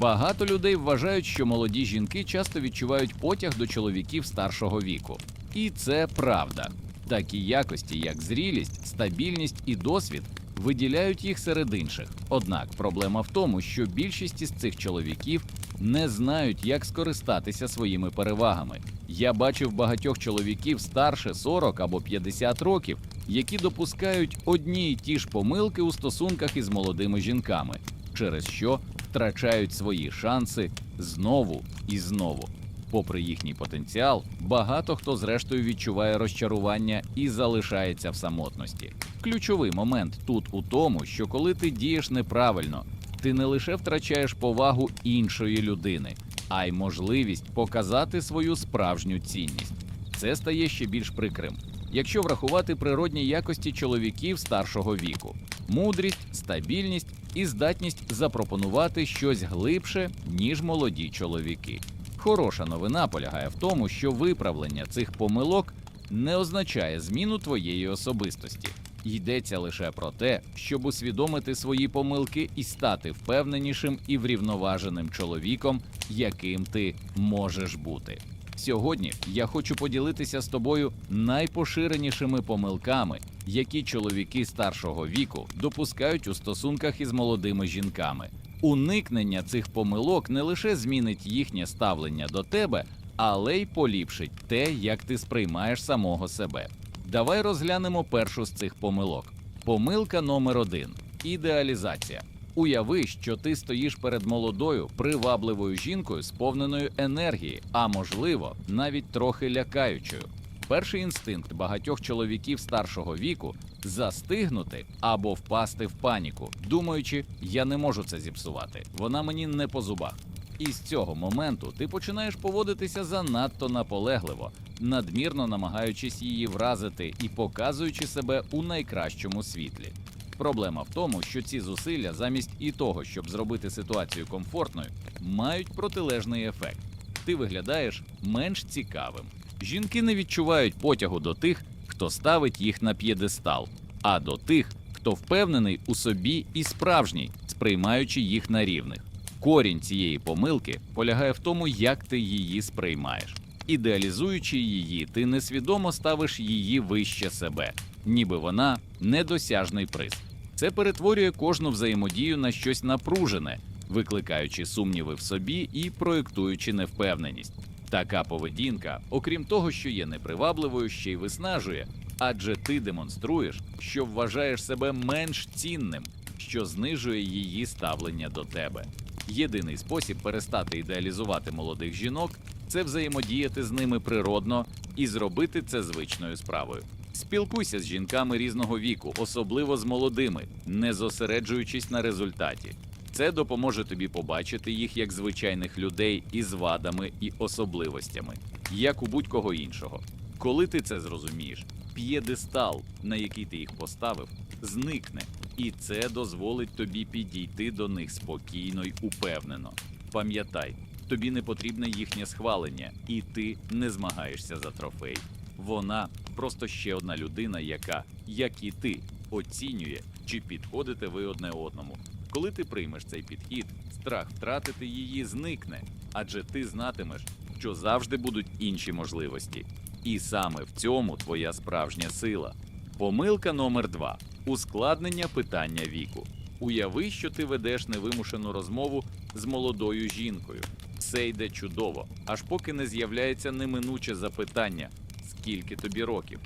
Багато людей вважають, що молоді жінки часто відчувають потяг до чоловіків старшого віку. І це правда. Такі якості, як зрілість, стабільність і досвід, виділяють їх серед інших. Однак проблема в тому, що більшість із цих чоловіків не знають, як скористатися своїми перевагами. Я бачив багатьох чоловіків старше 40 або 50 років, які допускають одні й ті ж помилки у стосунках із молодими жінками, через що втрачають свої шанси знову і знову. Попри їхній потенціал, багато хто зрештою відчуває розчарування і залишається в самотності. Ключовий момент тут у тому, що коли ти дієш неправильно, ти не лише втрачаєш повагу іншої людини, а й можливість показати свою справжню цінність. Це стає ще більш прикрим, якщо врахувати природні якості чоловіків старшого віку: мудрість, стабільність і здатність запропонувати щось глибше, ніж молоді чоловіки. Хороша новина полягає в тому, що виправлення цих помилок не означає зміну твоєї особистості. Йдеться лише про те, щоб усвідомити свої помилки і стати впевненішим і врівноваженим чоловіком, яким ти можеш бути. Сьогодні я хочу поділитися з тобою найпоширенішими помилками, які чоловіки старшого віку допускають у стосунках із молодими жінками. Уникнення цих помилок не лише змінить їхнє ставлення до тебе, але й поліпшить те, як ти сприймаєш самого себе. Давай розглянемо першу з цих помилок. Помилка номер один ідеалізація. Уяви, що ти стоїш перед молодою, привабливою жінкою, сповненою енергії, а можливо, навіть трохи лякаючою. Перший інстинкт багатьох чоловіків старшого віку застигнути або впасти в паніку, думаючи, я не можу це зіпсувати, вона мені не по зубах. І з цього моменту ти починаєш поводитися занадто наполегливо, надмірно намагаючись її вразити і показуючи себе у найкращому світлі. Проблема в тому, що ці зусилля, замість і того, щоб зробити ситуацію комфортною, мають протилежний ефект. Ти виглядаєш менш цікавим. Жінки не відчувають потягу до тих, хто ставить їх на п'єдестал, а до тих, хто впевнений у собі і справжній, сприймаючи їх на рівних. Корінь цієї помилки полягає в тому, як ти її сприймаєш. Ідеалізуючи її, ти несвідомо ставиш її вище себе, ніби вона недосяжний приз. Це перетворює кожну взаємодію на щось напружене, викликаючи сумніви в собі і проєктуючи невпевненість. Така поведінка, окрім того, що є непривабливою, ще й виснажує, адже ти демонструєш, що вважаєш себе менш цінним, що знижує її ставлення до тебе. Єдиний спосіб перестати ідеалізувати молодих жінок це взаємодіяти з ними природно і зробити це звичною справою. Спілкуйся з жінками різного віку, особливо з молодими, не зосереджуючись на результаті. Це допоможе тобі побачити їх як звичайних людей із вадами і особливостями, як у будь-кого іншого. Коли ти це зрозумієш, п'єдестал, на який ти їх поставив, зникне, і це дозволить тобі підійти до них спокійно й упевнено. Пам'ятай, тобі не потрібне їхнє схвалення, і ти не змагаєшся за трофей. Вона просто ще одна людина, яка, як і ти, оцінює, чи підходите ви одне одному. Коли ти приймеш цей підхід, страх втратити її зникне, адже ти знатимеш, що завжди будуть інші можливості. І саме в цьому твоя справжня сила. Помилка номер два ускладнення питання віку. Уяви, що ти ведеш невимушену розмову з молодою жінкою. Все йде чудово, аж поки не з'являється неминуче запитання: скільки тобі років?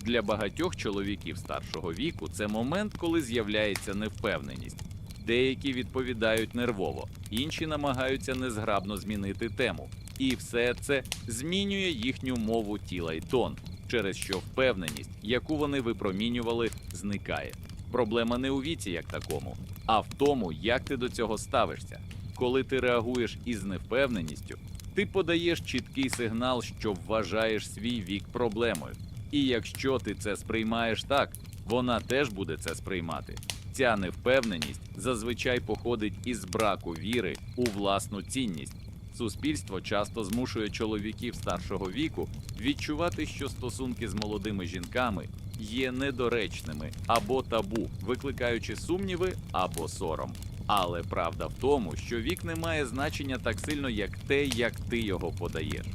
Для багатьох чоловіків старшого віку це момент, коли з'являється невпевненість. Деякі відповідають нервово, інші намагаються незграбно змінити тему. І все це змінює їхню мову тіла й тон, через що впевненість, яку вони випромінювали, зникає. Проблема не у віці як такому, а в тому, як ти до цього ставишся. Коли ти реагуєш із невпевненістю, ти подаєш чіткий сигнал, що вважаєш свій вік проблемою. І якщо ти це сприймаєш так, вона теж буде це сприймати. Ця невпевненість зазвичай походить із браку віри у власну цінність. Суспільство часто змушує чоловіків старшого віку відчувати, що стосунки з молодими жінками є недоречними або табу, викликаючи сумніви або сором. Але правда в тому, що вік не має значення так сильно, як те, як ти його подаєш.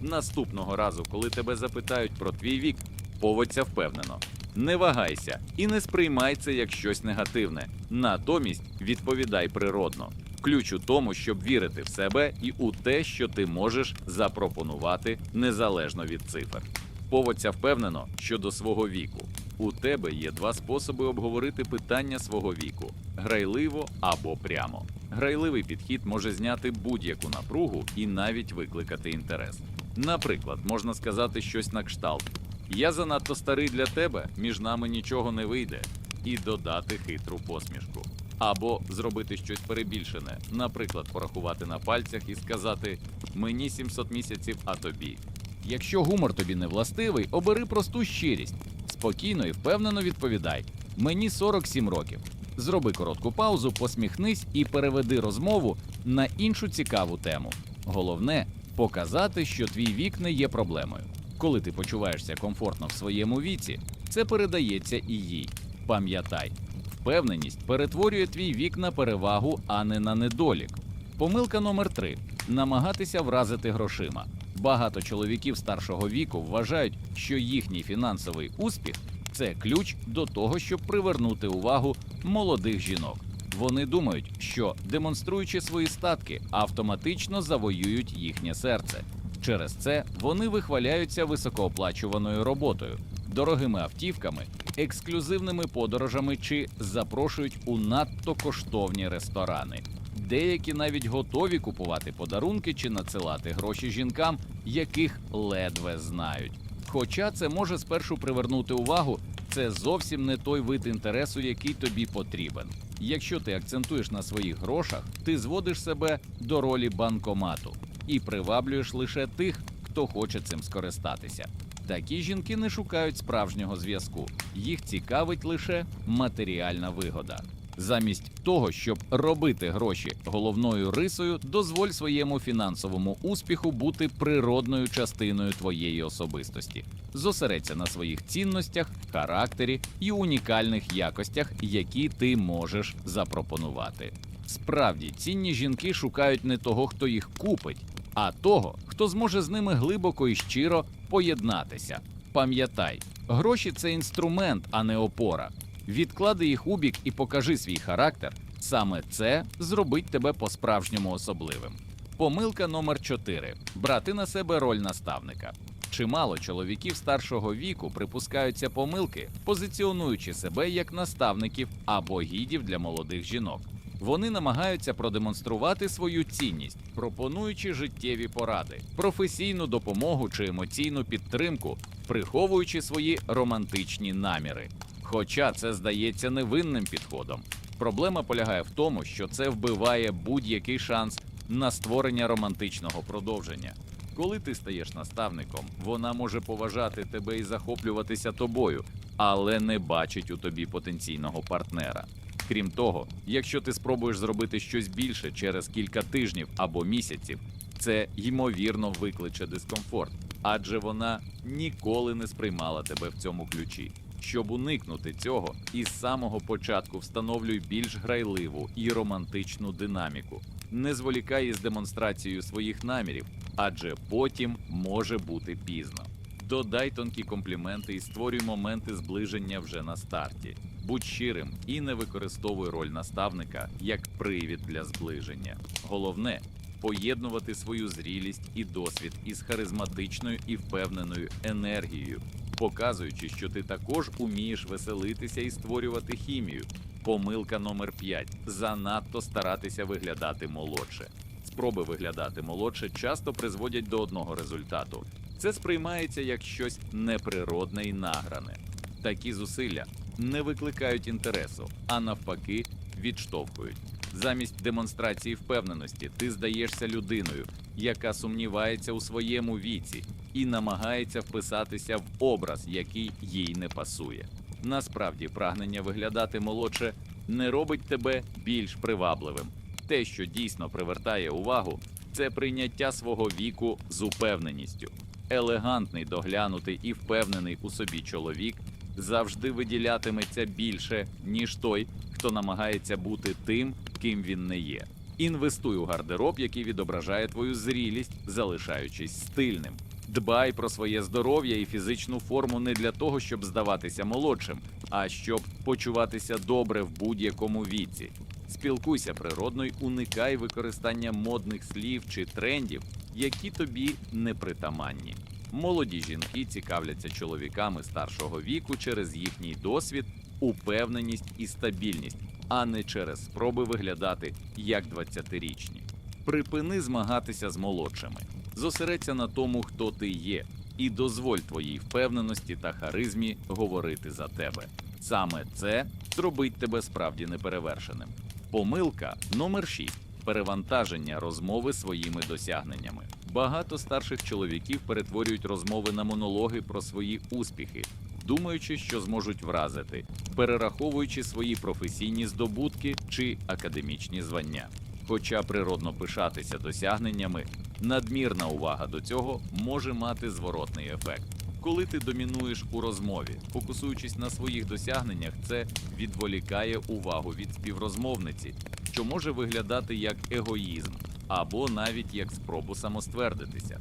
Наступного разу, коли тебе запитають про твій вік, поводься впевнено. Не вагайся і не сприймай це як щось негативне. Натомість відповідай природно. Ключ у тому, щоб вірити в себе і у те, що ти можеш запропонувати незалежно від цифр. Поводься впевнено щодо свого віку. У тебе є два способи обговорити питання свого віку: грайливо або прямо. Грайливий підхід може зняти будь-яку напругу і навіть викликати інтерес. Наприклад, можна сказати щось на кшталт: Я занадто старий для тебе, між нами нічого не вийде, і додати хитру посмішку. Або зробити щось перебільшене, наприклад, порахувати на пальцях і сказати Мені 700 місяців, а тобі. Якщо гумор тобі не властивий, обери просту щирість. Спокійно і впевнено відповідай: Мені 47 років. Зроби коротку паузу, посміхнись і переведи розмову на іншу цікаву тему. Головне показати, що твій вік не є проблемою. Коли ти почуваєшся комфортно в своєму віці, це передається і їй. Пам'ятай, впевненість перетворює твій вік на перевагу, а не на недолік. Помилка номер 3 намагатися вразити грошима. Багато чоловіків старшого віку вважають, що їхній фінансовий успіх це ключ до того, щоб привернути увагу молодих жінок. Вони думають, що демонструючи свої статки, автоматично завоюють їхнє серце. Через це вони вихваляються високооплачуваною роботою, дорогими автівками, ексклюзивними подорожами чи запрошують у надто коштовні ресторани. Деякі навіть готові купувати подарунки чи надсилати гроші жінкам, яких ледве знають. Хоча це може спершу привернути увагу, це зовсім не той вид інтересу, який тобі потрібен. Якщо ти акцентуєш на своїх грошах, ти зводиш себе до ролі банкомату і приваблюєш лише тих, хто хоче цим скористатися. Такі жінки не шукають справжнього зв'язку, їх цікавить лише матеріальна вигода. Замість того, щоб робити гроші головною рисою, дозволь своєму фінансовому успіху бути природною частиною твоєї особистості. Зосередься на своїх цінностях, характері і унікальних якостях, які ти можеш запропонувати. Справді, цінні жінки шукають не того, хто їх купить, а того, хто зможе з ними глибоко і щиро поєднатися. Пам'ятай, гроші це інструмент, а не опора. Відклади їх у бік і покажи свій характер. Саме це зробить тебе по-справжньому особливим. Помилка номер 4. брати на себе роль наставника. Чимало чоловіків старшого віку припускаються помилки, позиціонуючи себе як наставників або гідів для молодих жінок. Вони намагаються продемонструвати свою цінність, пропонуючи життєві поради, професійну допомогу чи емоційну підтримку, приховуючи свої романтичні наміри. Хоча це здається невинним підходом. Проблема полягає в тому, що це вбиває будь-який шанс на створення романтичного продовження. Коли ти стаєш наставником, вона може поважати тебе і захоплюватися тобою, але не бачить у тобі потенційного партнера. Крім того, якщо ти спробуєш зробити щось більше через кілька тижнів або місяців, це ймовірно викличе дискомфорт, адже вона ніколи не сприймала тебе в цьому ключі. Щоб уникнути цього, із самого початку встановлюй більш грайливу і романтичну динаміку. Не зволікай із демонстрацією своїх намірів, адже потім може бути пізно. Додай тонкі компліменти і створюй моменти зближення вже на старті. Будь щирим і не використовуй роль наставника як привід для зближення. Головне поєднувати свою зрілість і досвід із харизматичною і впевненою енергією, показуючи, що ти також умієш веселитися і створювати хімію. Помилка номер 5. занадто старатися виглядати молодше. Спроби виглядати молодше часто призводять до одного результату. Це сприймається як щось неприродне і награне. Такі зусилля не викликають інтересу, а навпаки, відштовхують. Замість демонстрації впевненості ти здаєшся людиною, яка сумнівається у своєму віці і намагається вписатися в образ, який їй не пасує. Насправді, прагнення виглядати молодше не робить тебе більш привабливим. Те, що дійсно привертає увагу, це прийняття свого віку з упевненістю. Елегантний, доглянутий і впевнений у собі чоловік завжди виділятиметься більше, ніж той, хто намагається бути тим, ким він не є. Інвестуй у гардероб, який відображає твою зрілість, залишаючись стильним. Дбай про своє здоров'я і фізичну форму не для того, щоб здаватися молодшим, а щоб почуватися добре в будь-якому віці. Спілкуйся природно й уникай використання модних слів чи трендів, які тобі не притаманні. Молоді жінки цікавляться чоловіками старшого віку через їхній досвід, упевненість і стабільність, а не через спроби виглядати як 20-річні. Припини змагатися з молодшими. Зосередься на тому, хто ти є, і дозволь твоїй впевненості та харизмі говорити за тебе. Саме це зробить тебе справді неперевершеним. Помилка номер 6. перевантаження розмови своїми досягненнями. Багато старших чоловіків перетворюють розмови на монологи про свої успіхи, думаючи, що зможуть вразити, перераховуючи свої професійні здобутки чи академічні звання. Хоча природно пишатися досягненнями, надмірна увага до цього може мати зворотний ефект. Коли ти домінуєш у розмові, фокусуючись на своїх досягненнях, це відволікає увагу від співрозмовниці, що може виглядати як егоїзм або навіть як спробу самоствердитися.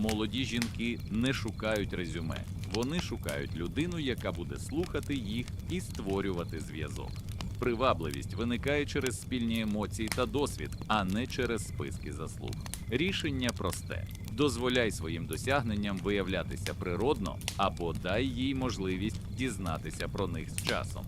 Молоді жінки не шукають резюме, вони шукають людину, яка буде слухати їх і створювати зв'язок. Привабливість виникає через спільні емоції та досвід, а не через списки заслуг. Рішення просте: дозволяй своїм досягненням виявлятися природно або дай їй можливість дізнатися про них з часом.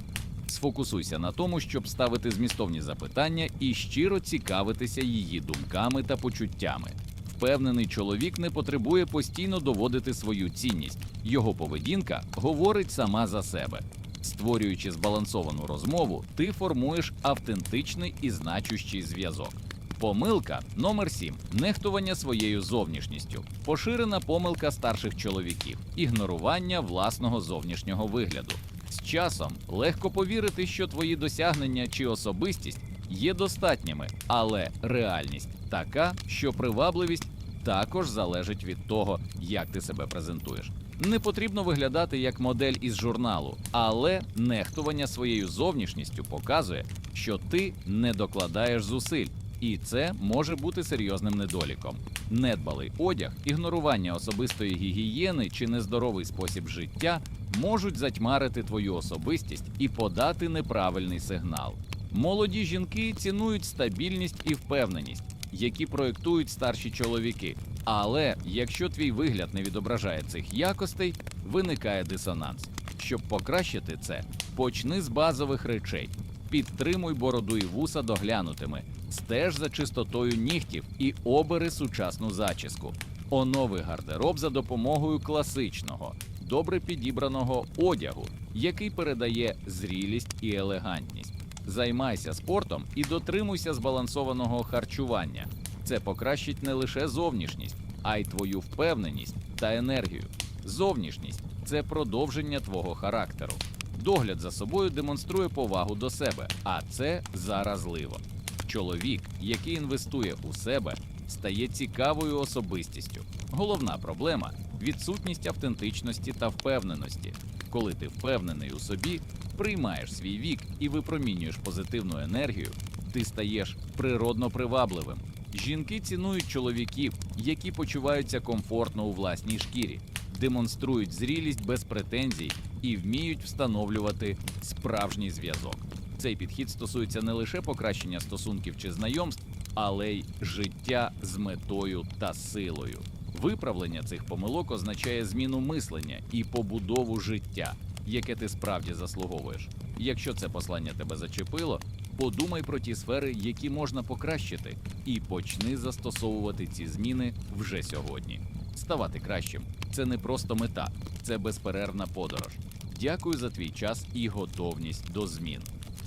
Сфокусуйся на тому, щоб ставити змістовні запитання і щиро цікавитися її думками та почуттями. Впевнений чоловік не потребує постійно доводити свою цінність. Його поведінка говорить сама за себе. Створюючи збалансовану розмову, ти формуєш автентичний і значущий зв'язок. Помилка номер 7. нехтування своєю зовнішністю. Поширена помилка старших чоловіків, ігнорування власного зовнішнього вигляду. З часом легко повірити, що твої досягнення чи особистість є достатніми, але реальність така, що привабливість також залежить від того, як ти себе презентуєш. Не потрібно виглядати як модель із журналу, але нехтування своєю зовнішністю показує, що ти не докладаєш зусиль, і це може бути серйозним недоліком. Недбалий одяг, ігнорування особистої гігієни чи нездоровий спосіб життя можуть затьмарити твою особистість і подати неправильний сигнал. Молоді жінки цінують стабільність і впевненість, які проєктують старші чоловіки. Але якщо твій вигляд не відображає цих якостей, виникає дисонанс. Щоб покращити це, почни з базових речей. Підтримуй бороду і вуса доглянутими, стеж за чистотою нігтів і обери сучасну зачіску. Онови гардероб за допомогою класичного, добре підібраного одягу, який передає зрілість і елегантність. Займайся спортом і дотримуйся збалансованого харчування. Це покращить не лише зовнішність, а й твою впевненість та енергію. Зовнішність це продовження твого характеру. Догляд за собою демонструє повагу до себе, а це заразливо. Чоловік, який інвестує у себе, стає цікавою особистістю. Головна проблема відсутність автентичності та впевненості. Коли ти впевнений у собі, приймаєш свій вік і випромінюєш позитивну енергію, ти стаєш природно привабливим. Жінки цінують чоловіків, які почуваються комфортно у власній шкірі, демонструють зрілість без претензій і вміють встановлювати справжній зв'язок. Цей підхід стосується не лише покращення стосунків чи знайомств, але й життя з метою та силою. Виправлення цих помилок означає зміну мислення і побудову життя, яке ти справді заслуговуєш. Якщо це послання тебе зачепило, подумай про ті сфери, які можна покращити, і почни застосовувати ці зміни вже сьогодні. Ставати кращим це не просто мета, це безперервна подорож. Дякую за твій час і готовність до змін.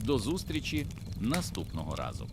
До зустрічі наступного разу.